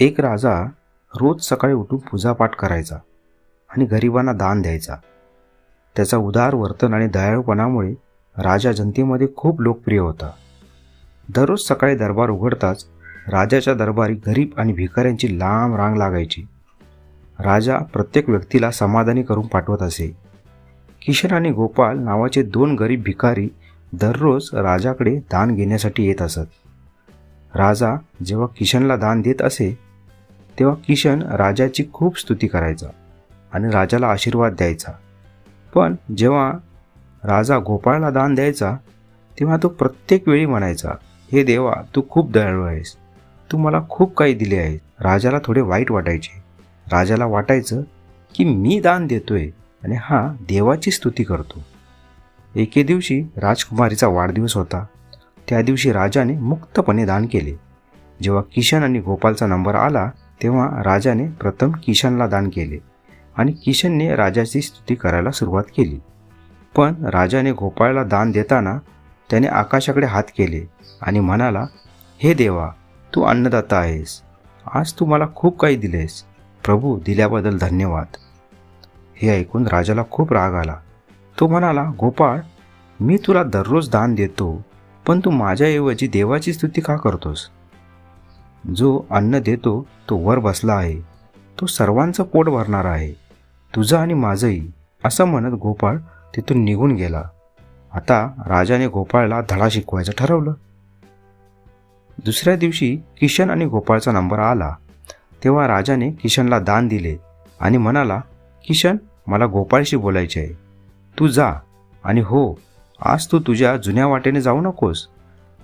एक राजा रोज सकाळी उठून पूजापाठ करायचा आणि गरिबांना दान द्यायचा. त्याचा उदार वर्तन आणि दयाळूपणामुळे राजा जनतेमध्ये खूप लोकप्रिय होता. दररोज सकाळी दरबार उघडताच राजाच्या दरबारी गरीब आणि भिकाऱ्यांची लांब रांग लागायची. राजा प्रत्येक व्यक्तीला समाधानी करून पाठवत असे. किशन आणि गोपाल नावाचे दोन गरीब भिकारी दररोज राजाकडे दान घेण्यासाठी येत असत. राजा जेव्हा किशनला दान देत असे तेव्हा किशन राजाची खूप स्तुती करायचा आणि राजाला आशीर्वाद द्यायचा. पण जेव्हा राजा गोपाळला दान द्यायचा तेव्हा तो प्रत्येक वेळी म्हणायचा हे देवा तू खूप दयाळू आहेस. तू मला खूप काही दिले आहेस. राजाला थोडे वाईट वाटायचे. राजाला वाटायचं की मी दान देतोय आणि हा देवाची स्तुती करतो. एके दिवशी राजकुमारीचा वाढदिवस होता. त्या दिवशी राजाने मुक्तपणे दान केले. जेव्हा किशन आणि गोपालचा नंबर आला तेव्हा राजाने प्रथम किशनला दान केले आणि किशनने राजाची स्तुती करायला सुरुवात केली. पण राजाने गोपाळला दान देताना त्याने आकाशाकडे हात केले आणि म्हणाला हे देवा तू अन्नदाता आहेस. आज तू मला खूप काही दिलेस. प्रभू दिल्याबद्दल धन्यवाद. हे ऐकून राजाला खूप राग आला. तो म्हणाला गोपाळ मी तुला दररोज दान देतो पण तू माझ्याऐवजी देवाची स्तुती का करतोस? जो अन्न देतो तो वर बसला आहे. तो सर्वांचं पोट भरणार आहे. तुझं आणि माझंही असं म्हणत गोपाळ तिथून निघून गेला. आता राजाने गोपाळला धडा शिकवायचं ठरवलं. दुसऱ्या दिवशी किशन आणि गोपाळचा नंबर आला. तेव्हा राजाने किशनला दान दिले आणि म्हणाला किशन मला गोपाळशी बोलायचे आहे तू जा आणि हो आज तू तुझ्या जुन्या वाटेने जाऊ नकोस.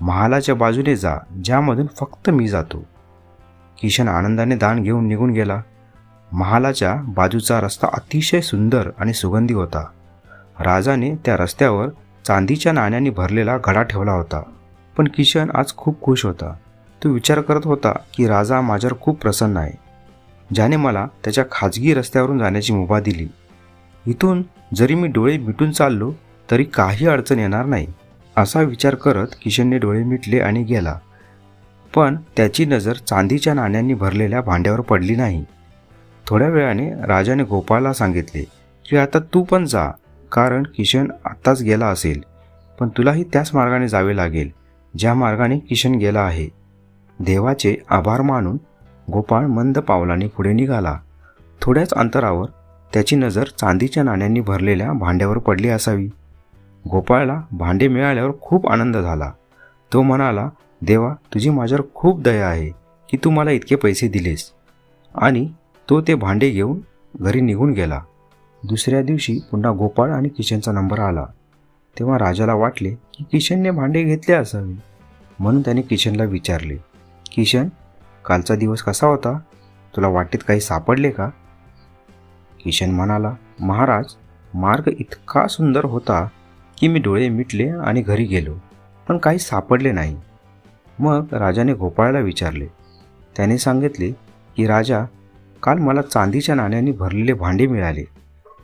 महालाच्या बाजूने जा ज्यामधून फक्त मी जातो. किशन आनंदाने दान घेऊन निघून गेला. महालाच्या बाजूचा रस्ता अतिशय सुंदर आणि सुगंधी होता. राजाने त्या रस्त्यावर चांदीच्या नाण्यांनी भरलेला घडा ठेवला होता. पण किशन आज खूप खुश होता. तो विचार करत होता की राजा माझ्यावर खूप प्रसन्न आहे. ज्याने मला त्याच्या खाजगी रस्त्यावरून जाण्याची मुभा दिली. इथून जरी मी डोळे मिटून चाललो तरी काही अडचण येणार नाही. असा विचार करत किशनने डोळे मिटले आणि गेला. पण त्याची नजर चांदीच्या नाण्यांनी भरलेल्या भांड्यावर पडली नाही. थोड्या वेळाने राजाने गोपाळला सांगितले की आता तू पण जा कारण किशन आत्ताच गेला असेल. पण तुलाही त्याच मार्गाने जावे लागेल ज्या मार्गाने किशन गेला आहे. देवाचे आभार मानून गोपाळ मंद पावलाने पुढे निघाला. थोड्याच अंतरावर त्याची नजर चांदीच्या नाण्यांनी भरलेल्या भांड्यावर पडली असावी. गोपाळला भांडे मिळाल्यावर खूप आनंद झाला. तो म्हणाला देवा तुझी माझ्यावर खूप दया आहे की तू मला इतके पैसे दिलेस. आणि तो ते भांडे घेऊन घरी निघून गेला. दुसऱ्या दिवशी पुन्हा गोपाळ आणि किशनचा नंबर आला. तेव्हा राजाला वाटले की किशनने भांडे घेतले असावे. म्हणून त्याने किशनला विचारले किशन कालचा दिवस कसा होता? तुला वाटेत काही सापडले का? किशन म्हणाला महाराज मार्ग इतका सुंदर होता की मी डोळे मिटले आणि घरी गेलो पण काही सापडले नाही. मग राजाने गोपाळला विचारले. त्याने सांगितले की राजा काल मला चांदीच्या नाण्यांनी भरलेले भांडे मिळाले.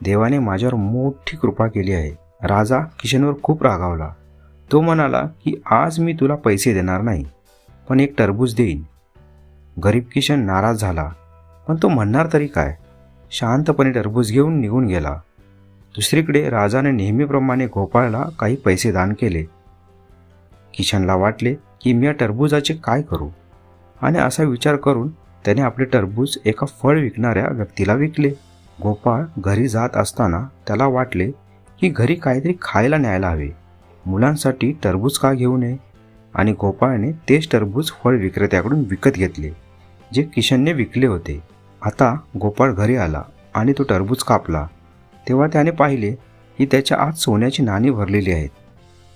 देवाने माझ्यावर मोठी कृपा केली आहे. राजा किशनवर खूप रागावला. तो म्हणाला की आज मी तुला पैसे देणार नाही पण एक टरबूज देईन. गरीब किशन नाराज झाला पण तो म्हणणार तरी काय? शांतपणे टरबूज घेऊन निघून गेला. दुसरीकडे राजाने नेहमीप्रमाणे गोपाळला काही पैसे दान केले. किशनला वाटले की मी या टरबूजाचे काय करू? आणि असा विचार करून त्याने आपले टरबूज एका फळ विकणाऱ्या व्यक्तीला विकले. गोपाळ घरी जात असताना त्याला वाटले की घरी काहीतरी खायला न्यायला हवे. मुलांसाठी टरबूज का घेऊ नये? आणि गोपाळने तेच टरबूज फळ विक्रेत्याकडून विकत घेतले जे किशनने विकले होते. आता गोपाळ घरी आला आणि तो टरबूज कापला. तेव्हा त्याने पाहिले की त्याच्या आत सोन्याची नाणी भरलेली आहेत.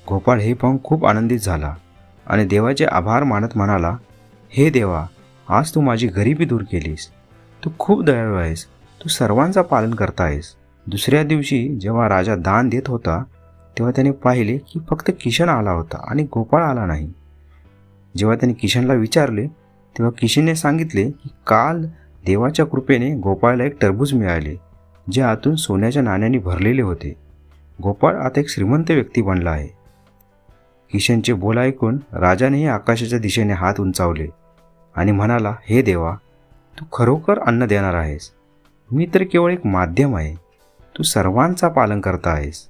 गोपाळ हे पाहून खूप आनंदित झाला आणि देवाचे आभार मानत म्हणाला हे देवा आज तू माझी गरिबी दूर केलीस. तू खूप दयाळू आहेस. तू सर्वांचा पालन करता आहेस दुसऱ्या दिवशी जेव्हा राजा दान देत होता तेव्हा त्याने पाहिले की फक्त किशन आला होता आणि गोपाळ आला नाही. जेव्हा त्याने किशनला विचारले तेव्हा किशनने सांगितले की काल देवाच्या कृपेने गोपाळला एक टरबूज मिळाले. जे आतून सोन्याच्या नाण्यांनी भरलेले होते. गोपाळ आता एक श्रीमंत व्यक्ती बनला आहे. किशनचे बोल ऐकून राजानेही आकाशाच्या दिशेने हात उंचावले आणि म्हणाला हे देवा तू खरोखर अन्न देणार आहेस. मी तर केवळ एक माध्यम आहे. तू सर्वांचा पालन करता आहेस.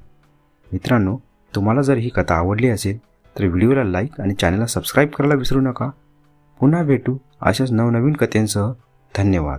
मित्रांनो तुम्हाला जर ही कथा आवडली असेल तर व्हिडिओला लाईक आणि चॅनलला सबस्क्राईब करायला विसरू नका. पुन्हा भेटू अशाच नवनवीन कथेंसह. धन्यवाद.